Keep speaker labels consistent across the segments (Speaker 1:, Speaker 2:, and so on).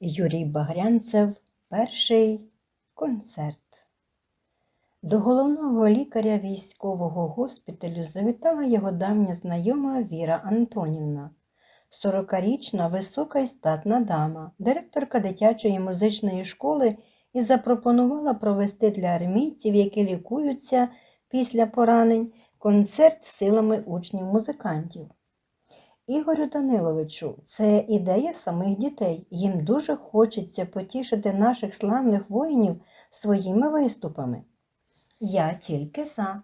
Speaker 1: Юрій Багрянцев Перший концерт. До головного лікаря військового госпіталю завітала його давня знайома Віра Антонівна, 40-річна висока і статна дама, директорка дитячої музичної школи і запропонувала провести для армійців, які лікуються після поранень, концерт силами учнів-музикантів. Ігорю Даниловичу, це ідея самих дітей. Їм дуже хочеться потішити наших славних воїнів своїми виступами. Я тільки за.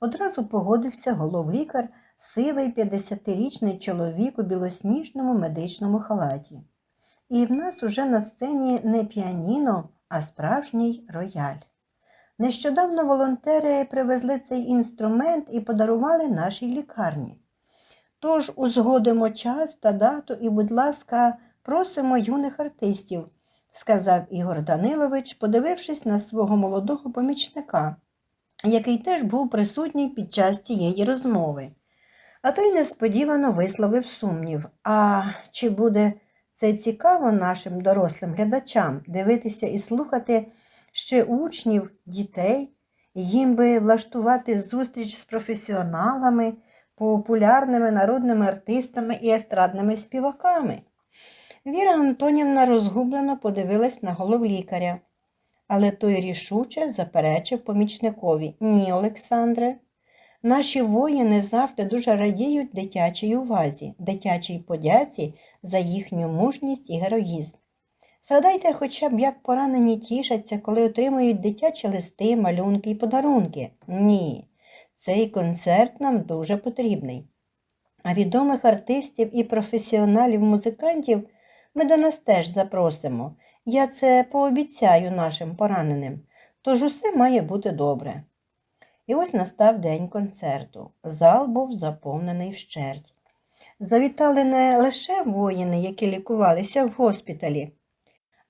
Speaker 1: Одразу погодився головлікар, сивий 50-річний чоловік у білосніжному медичному халаті. І в нас уже на сцені не піаніно, а справжній рояль. Нещодавно волонтери привезли цей інструмент і подарували нашій лікарні. Тож узгодимо час та дату і, будь ласка, просимо юних артистів, сказав Ігор Данилович, подивившись на свого молодого помічника, який теж був присутній під час цієї розмови. А той несподівано висловив сумнів. А чи буде це цікаво нашим дорослим глядачам дивитися і слухати ще учнів, дітей, їм би влаштувати зустріч з професіоналами? Популярними народними артистами і естрадними співаками. Віра Антонівна розгублено подивилась на головлікаря, але той рішуче заперечив помічникові Ні, Олександре. Наші воїни завжди дуже радіють дитячій увазі, дитячій подяці за їхню мужність і героїзм. Згадайте хоча б, як поранені тішаться, коли отримують дитячі листи, малюнки і подарунки. Ні. Цей концерт нам дуже потрібний. А відомих артистів і професіоналів-музикантів ми до нас теж запросимо. Я це пообіцяю нашим пораненим, тож усе має бути добре. І ось настав день концерту. Зал був заповнений вщерть. Завітали не лише воїни, які лікувалися в госпіталі,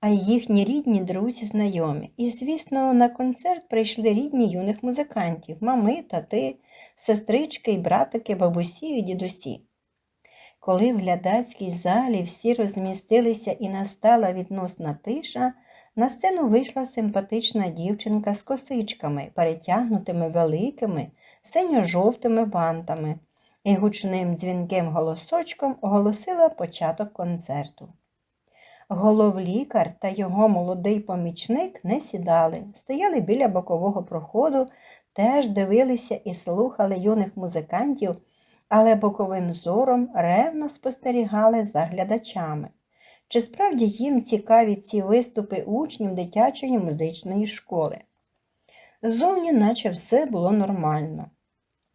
Speaker 1: а й їхні рідні друзі, знайомі. І, звісно, на концерт прийшли рідні юних музикантів мами, тати, сестрички і братики, бабусі і дідусі. Коли в глядацькій залі всі розмістилися і настала відносна тиша, на сцену вийшла симпатична дівчинка з косичками, перетягнутими великими, синьо-жовтими бантами, і гучним дзвінким голосочком оголосила початок концерту. Головлікар та його молодий помічник не сідали, стояли біля бокового проходу, теж дивилися і слухали юних музикантів, але боковим зором ревно спостерігали за глядачами. Чи справді їм цікаві ці виступи учнів дитячої музичної школи? Ззовні, наче все було нормально.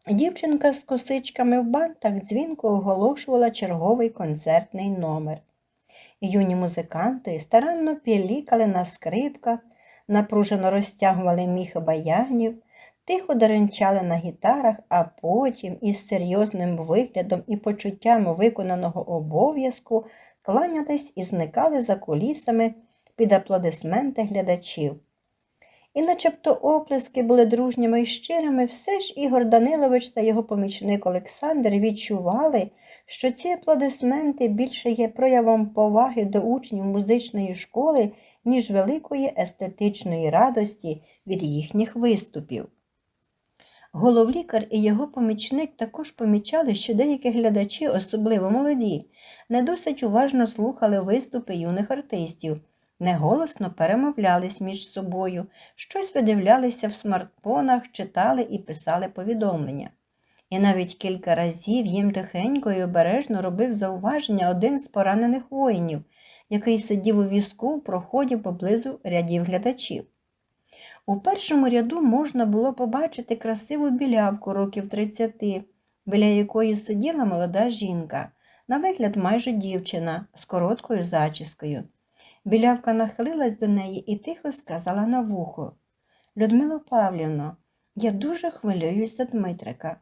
Speaker 1: Дівчинка з косичками в бантах дзвінко оголошувала черговий концертний номер. Юні музиканти старанно пілікали на скрипках, напружено розтягували міхи баянів, тихо деренчали на гітарах, а потім із серйозним виглядом і почуттям виконаного обов'язку кланялись і зникали за кулісами під аплодисменти глядачів. І начебто оплески були дружніми і щирими, все ж Ігор Данилович та його помічник Олександр відчували, що ці аплодисменти більше є проявом поваги до учнів музичної школи, ніж великої естетичної радості від їхніх виступів. Головлікар і його помічник також помічали, що деякі глядачі, особливо молоді, не досить уважно слухали виступи юних артистів неголосно перемовлялись між собою, щось видивлялися в смартфонах, читали і писали повідомлення. І навіть кілька разів їм тихенько і обережно робив зауваження один з поранених воїнів, який сидів у візку в проході поблизу рядів глядачів. У першому ряду можна було побачити красиву білявку років 30, біля якої сиділа молода жінка, на вигляд майже дівчина з короткою зачіскою. Білявка нахилилась до неї і тихо сказала на вухо Людмило Павлівно, я дуже хвилююсь за Дмитрика.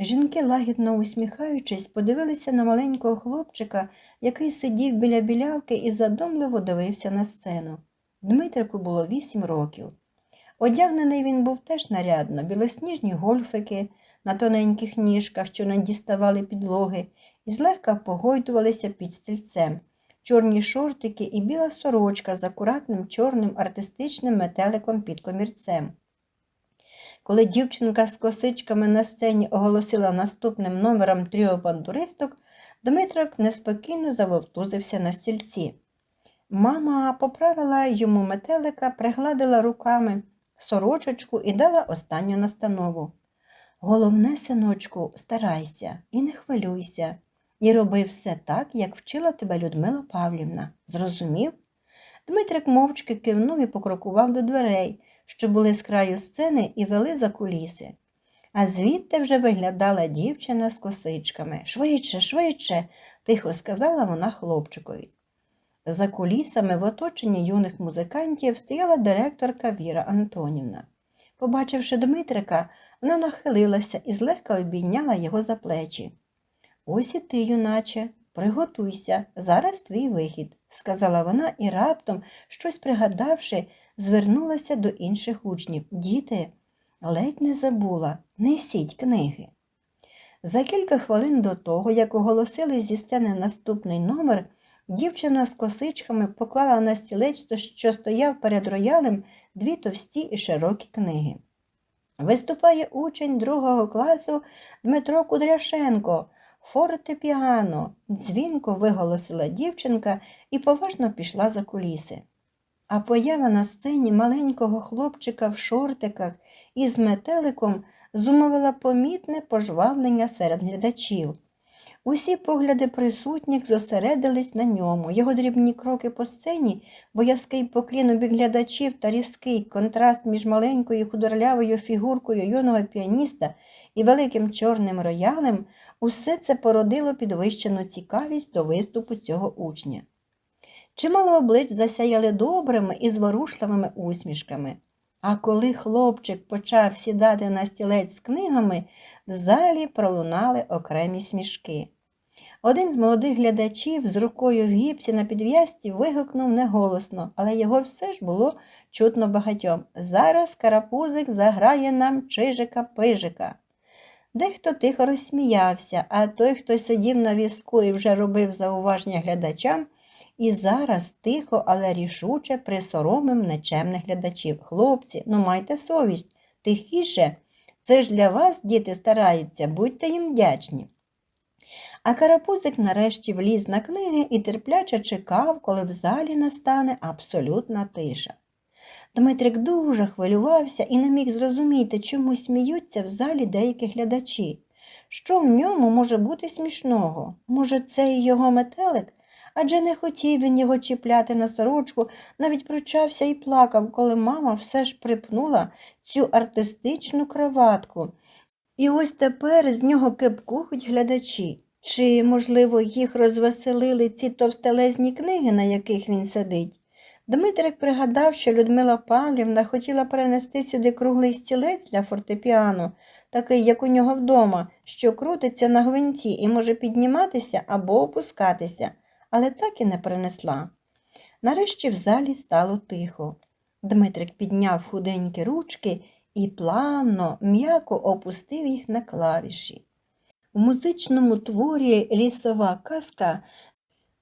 Speaker 1: Жінки, лагідно усміхаючись, подивилися на маленького хлопчика, який сидів біля білявки і задумливо дивився на сцену. Дмитрику було вісім років. Одягнений він був теж нарядно, білосніжні гольфики на тоненьких ніжках, що не діставали підлоги, і злегка погойдувалися під стільцем чорні шортики і біла сорочка з акуратним чорним артистичним метеликом під комірцем. Коли дівчинка з косичками на сцені оголосила наступним номером тріо бандуристок, Дмитрик неспокійно завовтузився на стільці. Мама поправила йому метелика, пригладила руками сорочечку і дала останню настанову. Головне, синочку, старайся і не хвилюйся, і роби все так, як вчила тебе Людмила Павлівна. Зрозумів? Дмитрик мовчки кивнув і покрокував до дверей, що були з краю сцени і вели за куліси. А звідти вже виглядала дівчина з косичками. Швидше, швидше, тихо сказала вона хлопчикові. За кулісами в оточенні юних музикантів стояла директорка Віра Антонівна. Побачивши Дмитрика, вона нахилилася і злегка обійняла його за плечі. Ось і ти, юначе, приготуйся, зараз твій вихід, сказала вона і раптом, щось пригадавши, звернулася до інших учнів. Діти, ледь не забула, несіть книги. За кілька хвилин до того, як оголосили зі сцени наступний номер, дівчина з косичками поклала на стілець, що стояв перед роялем, дві товсті і широкі книги. Виступає учень другого класу Дмитро Кудряшенко, фортепіано, дзвінко виголосила дівчинка і поважно пішла за куліси. А поява на сцені маленького хлопчика в шортиках із метеликом зумовила помітне пожвавлення серед глядачів. Усі погляди присутніх зосередились на ньому. Його дрібні кроки по сцені, боязкий поклін у бік глядачів та різкий контраст між маленькою худорлявою фігуркою юного піаніста і великим чорним роялем, усе це породило підвищену цікавість до виступу цього учня. Чимало облич засяяли добрими і зворушливими усмішками. А коли хлопчик почав сідати на стілець з книгами, в залі пролунали окремі смішки. Один з молодих глядачів з рукою в гіпсі на підв'язці вигукнув неголосно, але його все ж було чутно багатьом. Зараз карапузик заграє нам чижика-пижика. Дехто тихо розсміявся, а той, хто сидів на візку і вже робив зауваження глядачам, і зараз тихо, але рішуче присоромив нечемних глядачів. Хлопці, ну майте совість, тихіше. Це ж для вас діти стараються, будьте їм вдячні. А карапузик нарешті вліз на книги і терпляче чекав, коли в залі настане абсолютна тиша. Дмитрик дуже хвилювався і не міг зрозуміти, чому сміються в залі деякі глядачі. Що в ньому може бути смішного? Може, це і його метелик? Адже не хотів він його чіпляти на сорочку, навіть пручався і плакав, коли мама все ж припнула цю артистичну краватку. І ось тепер з нього кепкують глядачі. Чи, можливо, їх розвеселили ці товстелезні книги, на яких він сидить? Дмитрик пригадав, що Людмила Павлівна хотіла перенести сюди круглий стілець для фортепіано, такий, як у нього вдома, що крутиться на гвинті і може підніматися або опускатися, але так і не принесла. Нарешті в залі стало тихо. Дмитрик підняв худенькі ручки і плавно, м'яко опустив їх на клавіші. У музичному творі Лісова казка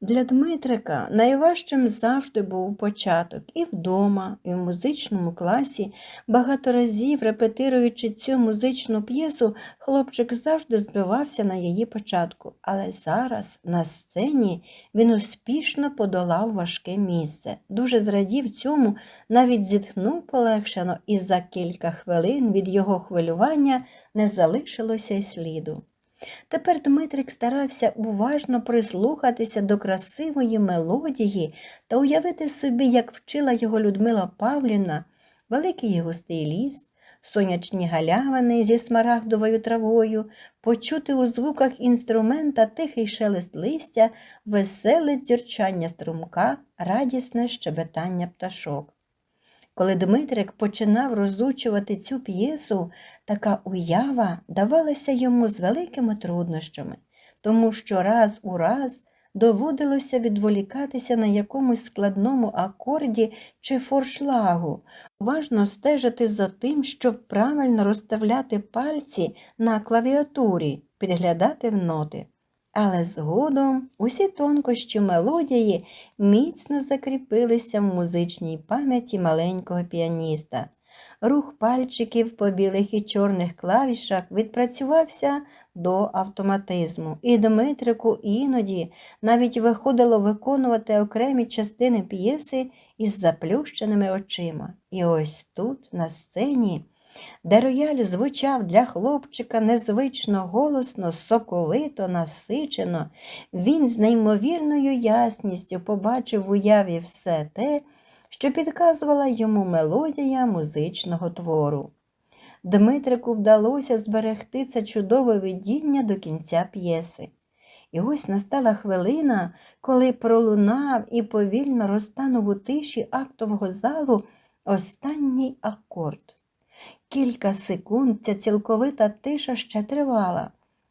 Speaker 1: для Дмитрика найважчим завжди був початок і вдома, і в музичному класі, багато разів репетируючи цю музичну п'єсу, хлопчик завжди збивався на її початку, але зараз на сцені він успішно подолав важке місце. Дуже зрадів цьому, навіть зітхнув полегшено, і за кілька хвилин від його хвилювання не залишилося й сліду. Тепер Дмитрик старався уважно прислухатися до красивої мелодії та уявити собі, як вчила його Людмила Павлівна, великий і густий ліс, сонячні галявини зі смарагдовою травою, почути у звуках інструмента тихий шелест листя, веселе дзюрчання струмка, радісне щебетання пташок. Коли Дмитрик починав розучувати цю п'єсу, така уява давалася йому з великими труднощами, тому що раз у раз доводилося відволікатися на якомусь складному акорді чи форшлагу, уважно стежити за тим, щоб правильно розставляти пальці на клавіатурі, підглядати в ноти. Але згодом усі тонкощі мелодії міцно закріпилися в музичній пам'яті маленького піаніста. Рух пальчиків по білих і чорних клавішах відпрацювався до автоматизму, і Дмитрику іноді навіть виходило виконувати окремі частини п'єси із заплющеними очима. І ось тут, на сцені, де рояль звучав для хлопчика незвично голосно, соковито, насичено, він з неймовірною ясністю побачив в уяві все те, що підказувала йому мелодія музичного твору. Дмитрику вдалося зберегти це чудове видіння до кінця п'єси. І ось настала хвилина, коли пролунав і повільно розтанув у тиші актового залу останній акорд. Кілька секунд ця цілковита тиша ще тривала,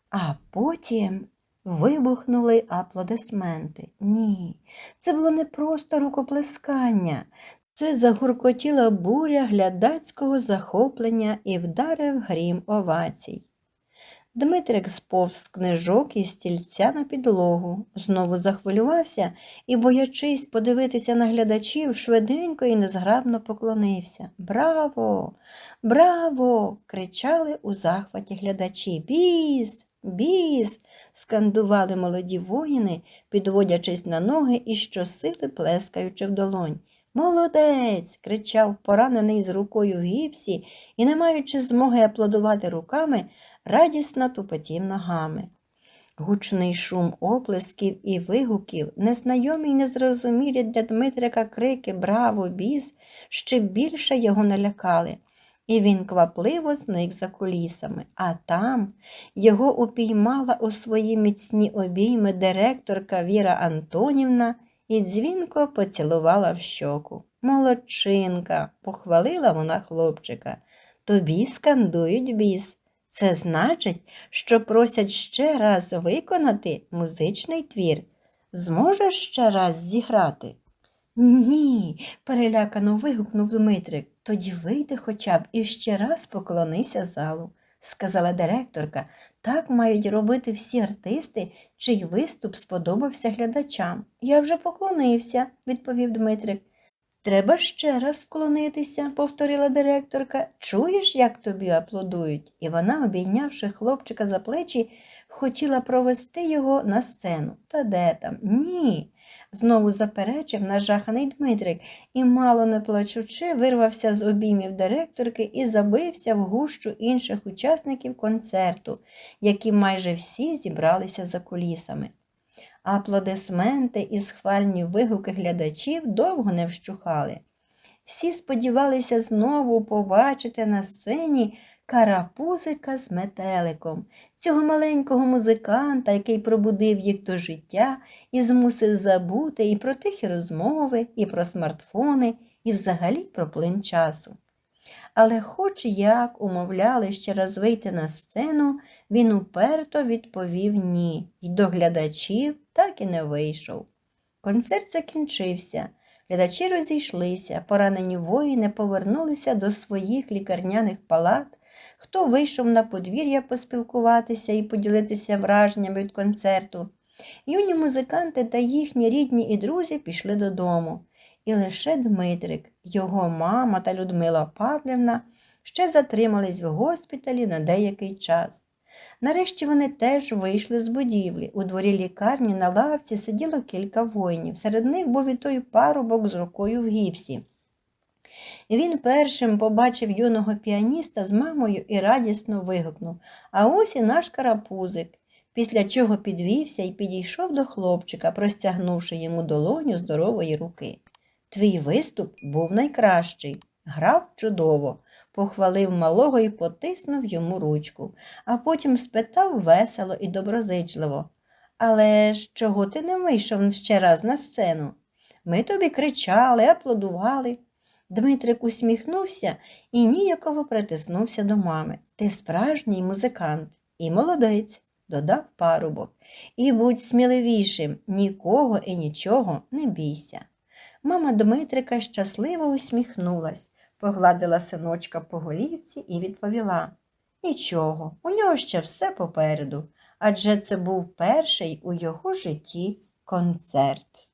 Speaker 1: а потім вибухнули аплодисменти. Ні, це було не просто рукоплескання, це загуркотіла буря глядацького захоплення і вдарив грім овацій. Дмитрик сповз книжок і стільця на підлогу, знову захвилювався і, боячись подивитися на глядачів, швиденько і незграбно поклонився. Браво! Браво! кричали у захваті глядачі. Біс! Біс! скандували молоді воїни, підводячись на ноги і щосили плескаючи в долонь. Молодець. кричав поранений з рукою в гіпсі і, не маючи змоги аплодувати руками, радісно тупотів ногами. Гучний шум оплесків і вигуків, незнайомі й незрозумілі для Дмитрика крики Браво, біс, ще більше його налякали, і він квапливо зник за кулісами, а там його упіймала у свої міцні обійми директорка Віра Антонівна і дзвінко поцілувала в щоку. Молодчинка, похвалила вона хлопчика. Тобі скандують біс. Це значить, що просять ще раз виконати музичний твір. Зможеш ще раз зіграти? Ні, перелякано вигукнув Дмитрик. Тоді вийди хоча б і ще раз поклонися залу, сказала директорка. Так мають робити всі артисти, чий виступ сподобався глядачам. Я вже поклонився, відповів Дмитрик. Треба ще раз вклонитися, повторила директорка. Чуєш, як тобі аплодують? І вона, обійнявши хлопчика за плечі, хотіла провести його на сцену. Та де там? Ні. Знову заперечив нажаханий Дмитрик і, мало не плачучи, вирвався з обіймів директорки і забився в гущу інших учасників концерту, які майже всі зібралися за кулісами. Аплодисменти і схвальні вигуки глядачів довго не вщухали. Всі сподівалися знову побачити на сцені карапузика з метеликом, цього маленького музиканта, який пробудив їх до життя і змусив забути і про тихі розмови, і про смартфони, і взагалі про плин часу. Але, хоч як умовляли ще раз вийти на сцену, він уперто відповів ні, і до глядачів так і не вийшов. Концерт закінчився. Глядачі розійшлися, поранені воїни повернулися до своїх лікарняних палат, хто вийшов на подвір'я поспілкуватися і поділитися враженнями від концерту. Юні музиканти та їхні рідні і друзі пішли додому. І лише Дмитрик, його мама та Людмила Павлівна ще затримались в госпіталі на деякий час. Нарешті вони теж вийшли з будівлі. У дворі лікарні на лавці сиділо кілька воїнів. Серед них був і той парубок з рукою в гіпсі. Він першим побачив юного піаніста з мамою і радісно вигукнув А ось і наш карапузик, після чого підвівся і підійшов до хлопчика, простягнувши йому долоню здорової руки. Твій виступ був найкращий, грав чудово, похвалив малого і потиснув йому ручку, а потім спитав весело і доброзичливо. Але ж чого ти не вийшов ще раз на сцену? Ми тобі кричали, аплодували. Дмитрик усміхнувся і ніяково притиснувся до мами. Ти справжній музикант і молодець, додав парубок. І будь сміливішим, нікого і нічого не бійся. Мама Дмитрика щасливо усміхнулась, погладила синочка по голівці і відповіла Нічого, у нього ще все попереду, адже це був перший у його житті концерт.